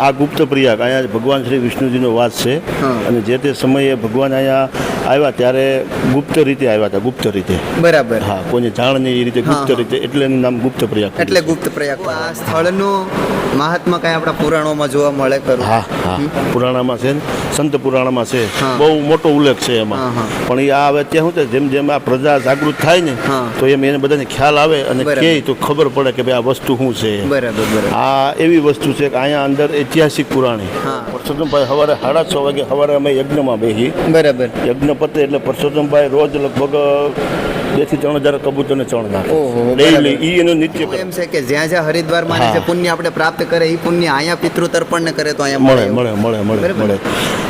આ ગુપ્ત પ્રયાગ અહીંયા ભગવાન શ્રી વિષ્ણુજીનો વાસ છે. અને જે તે સમયે ભગવાન અહીંયા આવ્યા ત્યારે ગુપ્ત રીતે આવ્યા હતા ગુપ્ત રીતે. બરાબર. હા કોઈને જાણ નહીં એ રીતે ગુપ્ત રીતે એટલે એનું નામ ગુપ્ત પ્રયાગ એટલે ગુપ્ત પ્રયાગ આ સ્થળનું મહાત્મા કઈ આપણા પુરાણોમાં જોવા મળે ખરું? હા હા. પુરાણામાં છે સંત પુરાણમાં છે. બહુ મોટો ઉલ્લેખ છે એમાં. પણ એ આવે ત્યાં શું છે? જેમ જેમ આ પ્રજા જાગૃત થાય ને તો એમ એને બધાને ખ્યાલ આવે અને કે તો ખબર પડે કે ભાઈ આ વસ્તુ શું છે. બરાબર આ એવી વસ્તુ છે કે અહીંયા અંદર ઐતિહાસિક પુરાણી. પરસોત્તમભાઈ સવારે સાડા છ વાગે સવારે અમે યજ્ઞમાં બેસી બરાબર. યજ્ઞ પતે એટલે પરસોત્તમભાઈ રોજ લગભગ બેથી ત્રણ હજાર કબૂતરને ચણ નાખે. ડેઈલી ઈ એનું નિત્ય એમ છે કે જ્યાં જ્યાં હરિદ્વારમાં જે પુણ્ય આપણે પ્રાપ્ત કરે એ પુણ્ય અહીંયા પિતૃ તર્પણ ને કરે તો અહીંયા મળે મળે. મળે મળે મળે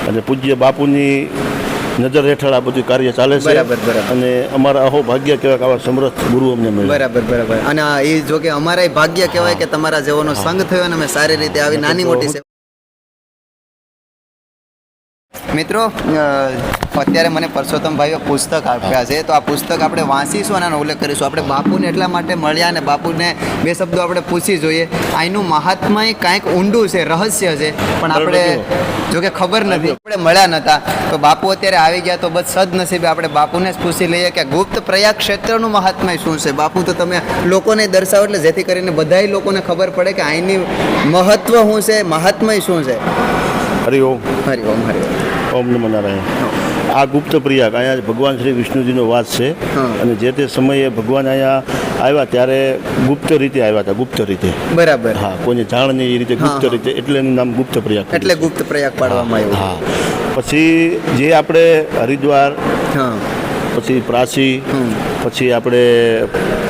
અને પૂજ્ય બાપુની નજર હેઠળ આ બધું કાર્ય ચાલે છે. બરાબર, બરાબર. અને અમારા અહો ભાગ્ય કહેવાય કે આવા સમર્થ ગુરુ અમને મળે બરાબર બરાબર. અને એ જો કે અમારા ભાગ્ય કહેવાય કે તમારા જેવાનો સંગ થયો અને અમે સારી રીતે આવી નાની મોટી મિત્રો અત્યારે મને પરસોત્તમભાઈએ પુસ્તક આપ્યા છે. તો આ પુસ્તક આપણે વાંચીશું અને ઉલ્લેખ કરીશું. આપણે બાપુને એટલા માટે મળ્યા અને બાપુને બે શબ્દો આપણે પૂછી જોઈએ. આનું મહાત્મા કાંઈક ઊંડું છે રહસ્ય છે પણ આપણે જોકે ખબર નથી. આપણે મળ્યા નહોતા તો બાપુ અત્યારે આવી ગયા તો બસ સદનસીબે આપણે બાપુને જ પૂછી લઈએ કે ગુપ્ત પ્રયાગ ક્ષેત્રનું મહાત્મય શું છે? બાપુ તો તમે લોકોને દર્શાવો એટલે જેથી કરીને બધાય લોકોને ખબર પડે કે અહીંની મહત્વ શું છે મહાત્મય શું છે. હરિઓમ હરિ ઓમ હરિ ઓમ નમો નારાયણ. આ ગુપ્ત પ્રયાગ અહીંયા ભગવાન શ્રી વિષ્ણુજીનો વાસ છે. અને જે તે સમયે ભગવાન અહીંયા આવ્યા ત્યારે ગુપ્ત રીતે આવ્યા હતા ગુપ્ત રીતે. બરાબર. હા કોઈને જાણ નહીં એ રીતે ગુપ્ત રીતે એટલે એનું નામ ગુપ્ત પ્રયાગ એટલે ગુપ્ત પ્રયાગ પાડવામાં આવ્યું. હા. પછી જે આપણે હરિદ્વાર હા. પછી પ્રાસી પછી આપણે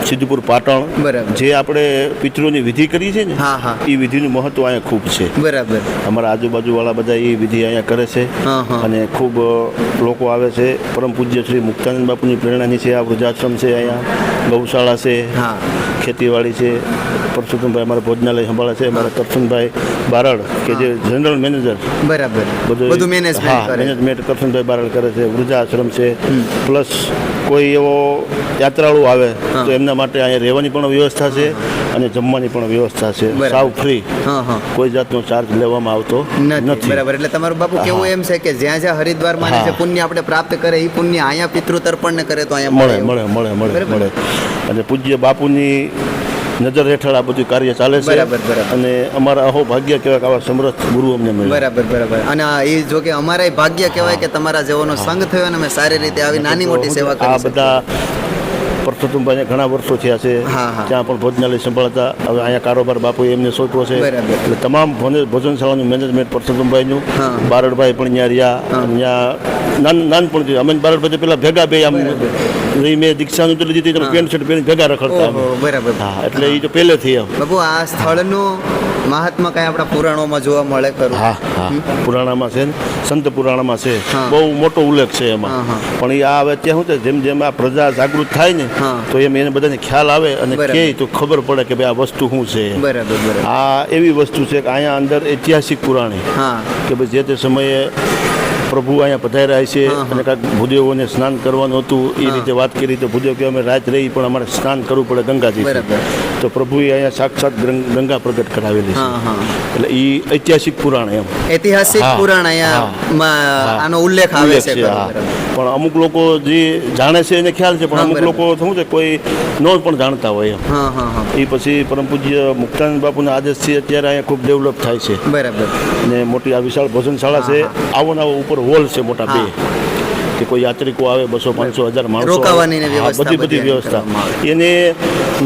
સિદ્ધપુર પાટણ બરાબર. જે આપણે પિતૃની વિધિ કરી છે ને હા, હા. એ વિધિનું મહત્વ અહીંયા ખૂબ છે. બરાબર. અમારા આજુબાજુવાળા બધા એ વિધિ અહીંયા કરે છે. અને ખૂબ લોકો આવે છે. પરમ પૂજ્ય શ્રી મુક્તાનંદ બાપુની પ્રેરણાની છે. આ વૃદ્ધાશ્રમ છે અહીંયા. ગૌશાળા છે. હા. ખેતીવાડી છે. પરસોત્તમભાઈ અમારા ભોજનાલય સંભાળે છે. અમારા કરસનભાઈ બારડ કે જે જનરલ મેનેજર બરાબર. બધું મેનેજમેન્ટ હા મેનેજમેન્ટ કરશનભાઈ બારડ કરે છે. વૃદ્ધાશ્રમ છે. પ્લસ કોઈ એવો યાત્રાળુ આવે તો એમના માટે અહીંયા રહેવાની પણ વ્યવસ્થા છે અને જમવાની પણ વ્યવસ્થા છે. સાવ ફ્રી હા હા. કોઈ જાતનો ચાર્જ લેવામાં આવતો નથી. બરાબર. એટલે તમારું બાપુ કેવું એમ છે કે જ્યાં જ્યાં હરિદ્વારમાં હા. જે પુણ્ય આપણે પ્રાપ્ત કરે એ પુણ્ય અહીંયા પિતૃ તર્પણ કરે તો અહીંયા મળે મળે મળે મળે મળે. અને પૂજ્ય બાપુની નજર હેઠળ આ બધું કાર્ય ચાલે છે બરાબર, બરાબર. અને અમારા અહો ભાગ્ય કહેવાય કે આવા સમર્થ ગુરુ અમને મળે બરાબર બરાબર. અને એ જો કે અમારા ભાગ્ય કહેવાય કે તમારા જેવાનો સંગ થયો અને અમે સારી રીતે આવી નાની મોટી સેવા કરી આ બધા પરસોત્તમભાઈને ઘણા વર્ષો થયા છે. ત્યાં પણ ભોજનાલય સંભાળતા. હવે અહીંયા કારોબાર બાપુ એમને સોંપ્યો છે. એટલે તમામ ભોજનશાળાનું મેનેજમેન્ટ પરસોત્તમભાઈનું. બારડભાઈ પણ ત્યાં રહ્યા. અહીંયા ત્યાં નાન નાનપણથી અમે બારડભાઈ પેલા ભેગા બે આમ નહીં મેં દીક્ષાનું તો લીધી હતી પેન્ટ શર્ટ પહેરીને ભેગા રખડતા બરાબર. હા એટલે એ તો પહેલેથી એમ. બાપુ આ સ્થળનું મહાત્મા કઈ આપણા પુરાણોમાં જોવા મળે ખરું? હા હા. પુરાણામાં છે સંત પુરાણામાં છે. બહુ મોટો ઉલ્લેખ છે એમાં. પણ એ આ હવે ત્યાં શું છે? જેમ જેમ આ પ્રજા જાગૃત થાય ને. તો એમ એને બધાને ખ્યાલ આવે અને કે તો ખબર પડે કે ભાઈ આ વસ્તુ શું છે. બરાબર. આ એવી વસ્તુ છે કે અહીંયા અંદર ઐતિહાસિક પુરાણી હા. કે ભાઈ જે તે સમયે પ્રભુ અહીંયા પધાર્યા છે. અને કાંઈક ભૂદેવોને સ્નાન કરવાનું હતું એ રીતે વાત કરી તો ભૂદેવ કે અમે રાત રહી પણ અમારે સ્નાન કરવું પડે ગંગાજી. તો પ્રભુએ અહીંયા સાક્ષાત ગંગ- પ્રગટ કરાવેલી છે. એટલે એ ઐતિહાસિક પુરાણ એમ. ઐતિહાસિક પુરાણ અહીંયા. આનો ઉલ્લેખ આવે છે. પણ અમુક લોકો જે જાણે છે એને ખ્યાલ છે પણ અમુક લોકો શું છે કોઈ ન પણ જાણતા હોય એમ. એ પછી પરમ પૂજ્ય મુક્તાનંદ બાપુના આદેશથી અત્યારે અહીંયા ખૂબ ડેવલપ થાય છે. બરાબર. અને મોટી આ વિશાળ ભોજનશાળા છે. આવો ને આવો ઉપર હોલ છે મોટા બે. કે કોઈ યાત્રિકો આવે બસો પાંચસો હજાર માણસો બધી બધી વ્યવસ્થા. એને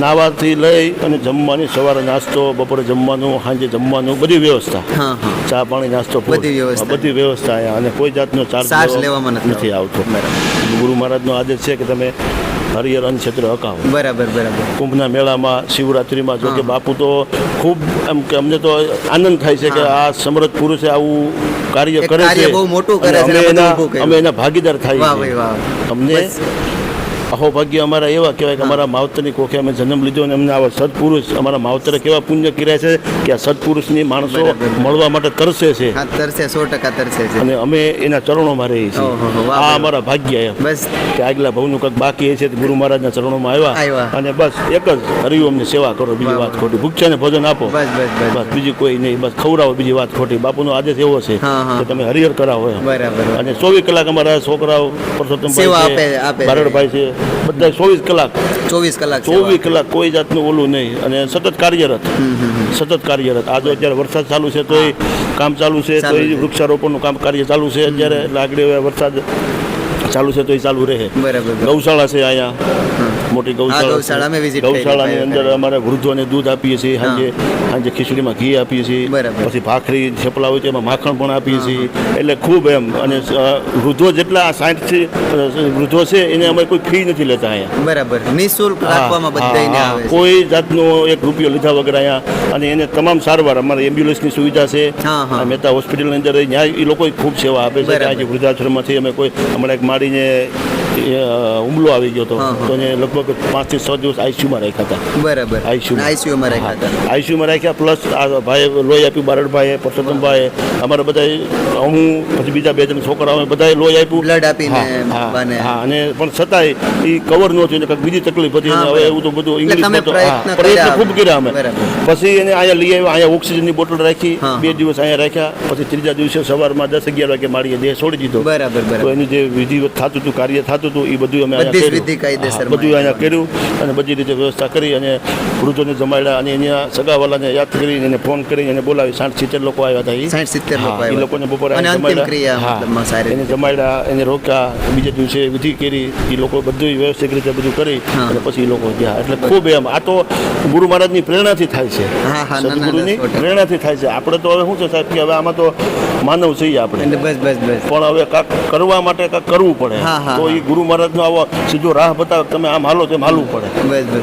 નાવાથી લઈ અને જમવાની સવારે નાસ્તો બપોરે જમવાનું સાંજે જમવાનું બધી વ્યવસ્થા. ચા પાણી નાસ્તો બધી વ્યવસ્થા. અને કોઈ જાતનો ચાર્જ લેવામાં નથી નથી આવતો. ગુરુ મહારાજનો આદેશ છે કે તમે હરિહર અન્ન ક્ષેત્ર હકાવો. બરાબર બરાબર. કુંભના મેળામાં શિવરાત્રિમાં જો કે બાપુ તો ખૂબ એમ કે અમને તો આનંદ થાય છે કે આ સમૃદ્ધ પુરુષે આવું કાર્ય કરે છે બહુ મોટું કરે છે અમે એના ભાગીદાર થાય અમને. અહોભાગ્ય અમારા એવા કહેવાય કે અમારા માવતરની કોખે અમે જન્મ લીધો અને અમને આવા સત્પુરુષ અમારા માવતરે કેવા પુણ્ય કર્યા છે કે આ સત્પુરુષની માણસો મળવા માટે તરસે છે. તરસે સો ટકા તરસે છે. અને અમે એના ચરણોમાં રહીએ છીએ. આ અમારા ભાગ્ય એમ. બસ. કે આગલા ભવનું કંઈક બાકી છે ગુરુ મહારાજના ચરણોમાં આવ્યા. અને બસ એક જ હરિઓમની સેવા કરો બીજી વાત ખોટી. ભૂખ્યાને ભોજન આપો. બસ બસ બસ બીજી કોઈ નહીં. બસ ખવડાવો બીજી વાત ખોટી. બાપુનો આદેશ એવો છે. કે તમે હરિહર કરાવો બરાબર અને ચોવીસ કલાક અમારા છોકરાઓ પરસોત્તમ. બારડભાઈ છે બધા ચોવીસ કલાક. ચોવીસ કલાક ચોવીસ કલાક કોઈ જાતનું ઓલું નહીં. અને સતત કાર્યરત. સતત કાર્યરત. આજે અત્યારે વરસાદ ચાલુ છે તોય કામ ચાલુ છે તો તોય વૃક્ષારોપણનું કામ કાર્ય ચાલુ છે અત્યારે. હવે વરસાદ ચાલુ છે તોય ચાલુ રહે. બરાબર ગૌશાળા છે અહીંયા. મોટી ગૌશાળા. ગૌશાળાની અંદર અમારે વૃદ્ધોને દૂધ આપીએ છીએ સાંજે સાંજે ખીચડીમાં ઘી આપીએ છીએ. પછી ભાખરી થેપલા હોય તો એમાં માખણ પણ આપીએ છીએ. એટલે ખૂબ એમ. અને વૃદ્ધો જેટલા સાઠ છે વૃદ્ધો છે એને અમે કોઈ ફી નથી લેતા અહીંયા. બરાબર. નિઃશુલ્ક રાખવામાં આવે કોઈ જાતનો એક રૂપિયો લીધા વગર અહીંયા. અને એને તમામ સારવાર અમારે એમ્બ્યુલન્સની સુવિધા છે. મહેતા હોસ્પિટલની અંદર ત્યાં એ લોકો ખૂબ સેવા આપે છે. ત્યાં જે વૃદ્ધાશ્રમમાંથી અમે કોઈ હમણાં એક માડીને હુમલો આવી ગયો હતો. તો એને લગભગ પાંચથી છ દિવસ આઈસીયુમાં રાખ્યા હતા. બરાબર. આઈસીયુમાં. રાખ્યા હતા. આઈસીયુમાં રાખ્યા પ્લસ આ ભાઈ લોહી આપ્યું બારડભાઈએ પરસોત્તમભાઈએ. અમારા બધા હું પછી બીજા બે જણ છોકરાઓ અમે બધાએ લોહી આપ્યું. બ્લડ આપીને હા, અને પણ છતાંય એ કવર નહોતું કંઈક બીજી તકલીફ હતી. હવે એવું તો બધું ઇંગ્લિશમાં તો પ્રયત્ન. ખૂબ કર્યા અમે. પછી એને અહીંયા લઈ આવ્યા અહીંયા ઓક્સિજનની બોટલ રાખી બે દિવસ અહીંયા રાખ્યા. પછી ત્રીજા દિવસે સવારમાં દસ અગિયાર વાગે મારીએ દેહ છોડી દીધો. બરાબર. તો એનું જે વિધિવત થતું હતું કાર્ય થતું હતું એ બધું અમે બધી વિધિ કર્યું. બધું અહીંયા કર્યું અને બધી રીતે વ્યવસ્થા કરી અને વૃદ્ધોને જમાડ્યા અને અહીંયા સગાવાલાને યાદ કરી અને ફોન કરી અને બોલાવી. સાઠ સિત્તેર લોકો આવ્યા હતા એ. સાઠ સિત્તેર લોકો એ લોકોને બપોરે જમાડ્યા. એને જમાડ્યા એને રોક્યા બીજે દિવસે વિધિ કરી એ લોકો બધું વ્યવસ્થિત રીતે બધું કરી અને પછી એ લોકો ગયા. એટલે ખૂબ એમ આ તો ગુરુ મહારાજની પ્રેરણાથી થાય છે. સદગુરુની પ્રેરણાથી થાય છે. આપણે તો હવે શું છે સાહેબ કે હવે આમાં તો માનવ છીએ આપણે. બસ બસ બસ. પણ હવે કાંક કરવા માટે કાંક કરવું પડે. તો એ ગુરુ મહારાજનો આવો સીધો રાહ બતાવે તમે આમ હાલો તેમ હાલવું પડે.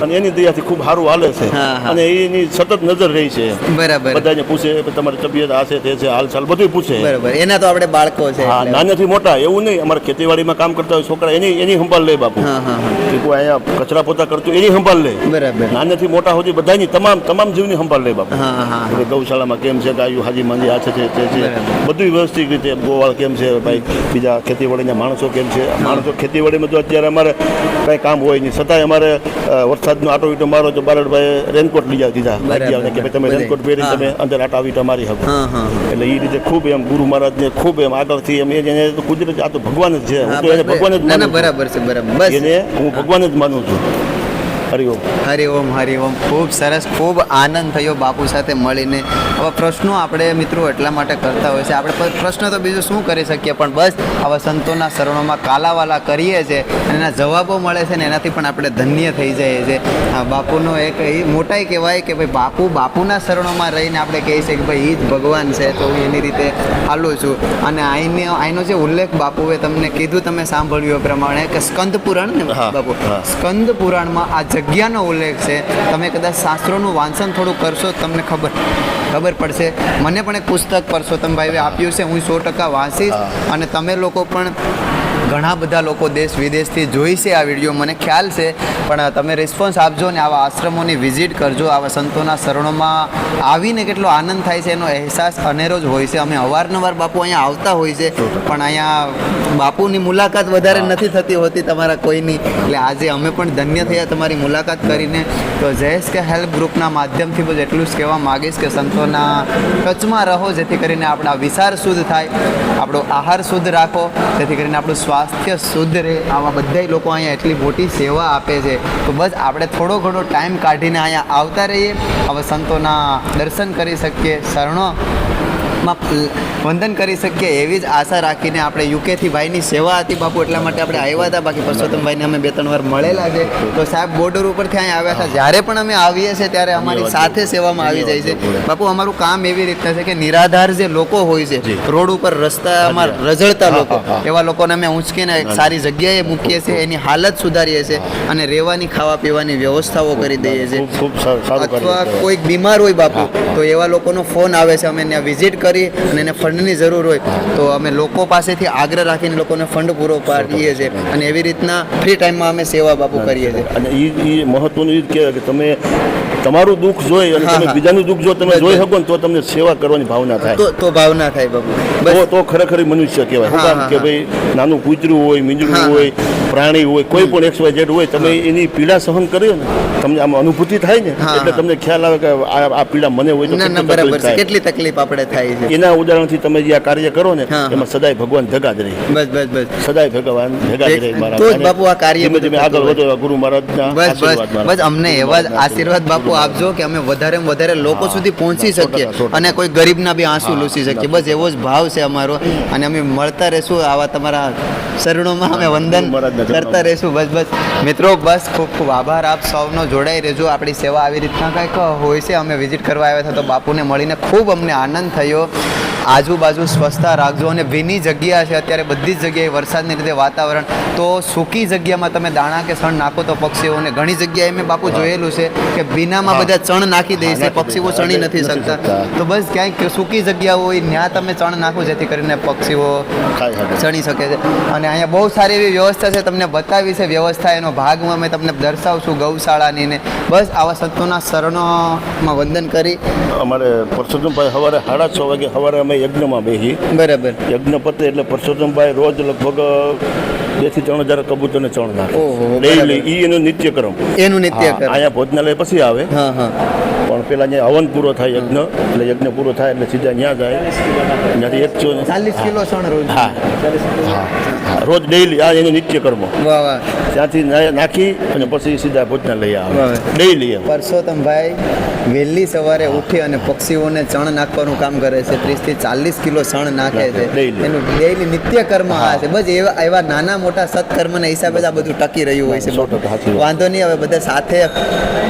અને એની દયાથી ખૂબ સારું હાલે છે. અને એની સતત નજર રહી છે. બરાબર. બધાને પૂછે તમારી તબિયત આ છે તે છે હાલચાલ બધું પૂછે. બરાબર. એના તો આપણે બાળકો છે એટલે. મોટા એવું નહીં. અમારે ખેતીવાડીમાં કામ કરતા હોય છોકરા એની એની સંભાળ લે બાપુ. હા હા હા. કે કોઈ અહીંયા કચરા પોતા કરતું એની સંભાળ લે. બરાબર. નાનેથી મોટા સુધી બધાની તમામ તમામ જીવની સંભાળ લે બાપા. ગૌશાળામાં કેમ છે ગાયું હાજી માંજી આ છે તે છે. બધું વ્યવસ્થિત રીતે ગોવાળ કેમ છે ભાઈ બીજા ખેતીવાડીના માણસો કેમ છે? માણસો ખેતીવાડીમાં તો અત્યારે અમારે કાંઈ કામ હોય નહીં છતાંય અમારે વરસાદનો આટો વીટો મારો તો બારડભાઈ રેનકોટ લઈ આવી દીધા. લાગી કે ભાઈ તમે રેનકોટ પહેરી. તમે અંદર આટા વીટા મારી શકો. એટલે એ રીતે ખૂબ એમ ગુરુ મહારાજને ખૂબ એમ આગળથી એમ એને કુદરત આ તો ભગવાન જ છે. હું તો એને ભગવાન જ. બરાબર છે બરાબર. એને હું ભગવાન જ માનું છું. હરિઓમ હરિ ઓમ હરિ ઓમ. ખૂબ સરસ ખૂબ આનંદ થયો બાપુ સાથે મળીને. હવે પ્રશ્નો આપણે મિત્રો એટલા માટે કરતા હોય છે. આપણે પ્રશ્ન તો બીજું શું કરી શકીએ? પણ બસ આવા સંતોના શરણોમાં કાલાવાલા કરીએ છીએ અને એના જવાબો મળે છે ને એનાથી પણ આપણે ધન્ય થઈ જઈએ છીએ આ બાપુનો એક એ મોટાઈ કહેવાય કે ભાઈ બાપુ બાપુના શરણોમાં રહીને આપણે કહીએ છીએ કે ભાઈ એ જ ભગવાન છે. તો હું એની રીતે હાલું છું. અને આઈને આઈનો જે ઉલ્લેખ બાપુએ તમને કીધું તમે સાંભળ્યું એ પ્રમાણે કે સ્કંદ પુરાણ ને બાપુ. સ્કંદ પુરાણમાં આ જગ્યાનો ઉલ્લેખ છે. તમે કદાચ શાસ્ત્રોનું વાંચન થોડું કરશો તમને ખબર ખબર પડશે. મને પણ એક પુસ્તક પરસોત્તમભાઈએ આપ્યું છે. હું સો ટકા વાંચીશ અને તમે લોકો પણ ઘણા બધા લોકો દેશ વિદેશથી જોઈ છે આ વીડિયો. મને ખ્યાલ છે, પણ તમે રિસ્પોન્સ આપજો ને આવા આશ્રમોની વિઝિટ કરજો. આવા સંતોના શરણોમાં આવીને કેટલો આનંદ થાય છે, એનો અહેસાસ અનેરો જ હોય છે. અમે અવારનવાર બાપુ અહીંયા આવતા હોય છે, પણ અહીંયા બાપુની મુલાકાત વધારે નથી થતી હોતી તમારા કોઈની. એટલે આજે અમે પણ ધન્ય થયા તમારી મુલાકાત કરીને. તો જયેશ કે હેલ્પ ગ્રુપના માધ્યમથી બસ એટલું જ કહેવા માગીશ કે સંતોના ટચમાં રહો, જેથી કરીને આપણા વિચાર શુદ્ધ થાય. આપણો આહાર શુદ્ધ રાખો, જેથી કરીને આપણું સ્વાસ્થ્ય શુદ્ધ રહે, આવા બધા લોકો અહીંયા એટલી મોટી સેવા આપે છે. તો બસ આપણે થોડો ઘણો ટાઈમ કાઢીને અહીંયા આવતા રહીએ. આવા સંતોના દર્શન કરી શકીએ. શરણો. માં વંદન કરી શકીએ એવી જ આશા રાખીને આપણે યુકેથી ભાઈની સેવા હતી બાપુ એટલા માટે આપણે આવ્યા હતા. બાકી પરસોત્તમભાઈને અમે બે ત્રણ વાર મળેલા છે. તો સાહેબ બોર્ડર ઉપરથી અહીંયા આવ્યા હતા? જ્યારે પણ અમે આવીએ છીએ ત્યારે અમારી સાથે સેવામાં આવી જાય છે. બાપુ અમારું કામ એવી રીતના છે કે નિરાધાર જે લોકો હોય છે રોડ ઉપર રસ્તામાં રઝળતા લોકો. એવા લોકોને અમે ઊંચકીને એક સારી જગ્યાએ મૂકીએ છીએ એની હાલત સુધારીએ છીએ અને રહેવાની ખાવા પીવાની વ્યવસ્થાઓ કરી દઈએ છીએ. અથવા કોઈક બીમાર હોય બાપુ તો એવા લોકોનો ફોન આવે છે અમે ત્યાં વિઝિટ કરી કરી અને એને ફંડની જરૂર હોય તો અમે લોકો પાસેથી આગ્રહ રાખીને લોકોને ફંડ પૂરો પાડીએ છીએ અને એવી રીતના ફ્રી ટાઈમમાં અમે સેવા બાપુ કરીએ છીએ. અને એ મહત્વનું એ કહેવાય કે તમે તમારું દુઃખ જોઈ અને તમે બીજાનું દુઃખ જો તમે જોઈ શકો ને તો તમને સેવા કરવાની ભાવના થાય. તો તો ભાવના થાય બાપુ. તો ખરેખર મનુષ્ય કહેવાય. કે ભાઈ નાનું કૂતરું હોય હા. હોય પ્રાણી હોય કોઈ પણ એક્સ વાય ઝેડ હોય તમે એની પીડા સહન કર્યો ને તમને આમ અનુભૂતિ થાય ને એટલે તમને ખ્યાલ આવે કે આ પીડા મને હોય તો કેટલી બરાબર તકલીફ છે. કેટલી તકલીફ આપણે થાય છે. એના ઉદાહરણથી તમે જે આ કાર્ય કરો ને. એમાં સદાય ભગવાન ભેગા જ રહે. બસ બસ બસ. સદાય ભગવાન ભેગા જ રહે મારા તો બાપુ આ કાર્ય ધીમે ધીમે આગળ વધો ગુરુ મહારાજના બસ આશીર્વાદ બસ બસ અમને એવા જ આશીર્વાદ. બાપુ આપજો કે અમે વધારે વધારે લોકો સુધી પહોંચી શકીએ અને કોઈ ગરીબના બી આંસુ લૂસી શકીએ. બસ એવો જ ભાવ છે અમારો. અને અમે મળતા રહેશું આવા તમારા શરણોમાં અમે વંદન. કરતા રહેશું બસ બસ મિત્રો બસ ખૂબ ખૂબ આભાર. આપ સૌનો જોડાઈ રહેજો. આપણી સેવા આવી રીતના કંઈક હોય છે. અમે વિઝિટ કરવા આવ્યા હતા તો બાપુને મળીને ખૂબ અમને આનંદ થયો. આજુબાજુ સ્વચ્છતા રાખજો અને ભીની જગ્યા છે. અત્યારે બધી જ જગ્યાએ વરસાદને લીધે વાતાવરણ તો સૂકી જગ્યામાં તમે દાણા કે સણ નાખો તો પક્ષીઓને ઘણી જગ્યાએ મેં બાપુ જોયેલું છે કે ભીનામાં બધા ચણ નાખી દે છે પક્ષીઓ ચણી નથી શકતા. તો બસ ક્યાંક સૂકી જગ્યા હોય ત્યાં તમે ચણ નાખો જેથી કરીને પક્ષીઓ. ચણી શકે છે. અને અહીંયા બહુ સારી એવી વ્યવસ્થા છે તમને બતાવી છે વ્યવસ્થા એનો ભાગમાં મેં તમને દર્શાવશું ગૌશાળાની ને. બસ આવા સંતોના શરણોમાં વંદન કરી. અમારે પરસોત્તમભાઈ સવારે સાડા છ વાગે સવારે અમે યજ્ઞમાં બેસી બરાબર. યજ્ઞ પતે એટલે પરસોત્તમભાઈ રોજ લગભગ બેથી ત્રણ હજાર કબૂતરને ચણ નાખે. ડેઈલી ઈ એનું નિત્યક્રમ. એનું નિત્ય કરે અહીંયા ભોજનાલય પછી આવે. હા હા. પણ પેલા જે હવન પૂરો થાય યજ્ઞ એટલે યજ્ઞ પૂરો થાય એટલે સીધા ત્યાં જાય. ત્યાંથી એક ચો ચાલીસ કિલો સણ રોજ. હા. હા, હા. રોજ ડેઈલી આ એનું નિત્યકર્મ વાહ વાહ. ત્યાંથી નાખી અને પછી સીધા ભોજનાલય આવે. ડેઈલી પરસોત્તમભાઈ વહેલી સવારે ઉઠી અને પક્ષીઓને ચણ નાખવાનું કામ કરે છે. ત્રીસથી ચાલીસ કિલો ચણ નાખે છે. એનું ડેઈલી નિત્ય કર્મ આ છે. બસ એવા એવા નાના મોટા સત્કર્મના હિસાબે આ બધું ટકી રહ્યું હોય છે. વાંધો નહીં હવે બધા સાથે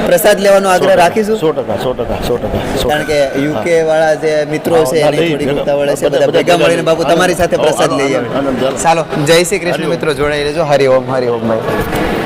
પ્રસાદ લેવાનો આગ્રહ રાખીશું. સો ટકા. સો ટકા સો ટકા કારણ કે યુકે વાળા જે મિત્રો છે ભેગા. છે બધા- ભેગા મળીને બાપુ તમારી સાથે પ્રસાદ લઈ આવે. ચાલો. જય શ્રી કૃષ્ણ મિત્રો જોડાઈ લેજો હરિ ઓમ હરિ ઓમ ભાઈ.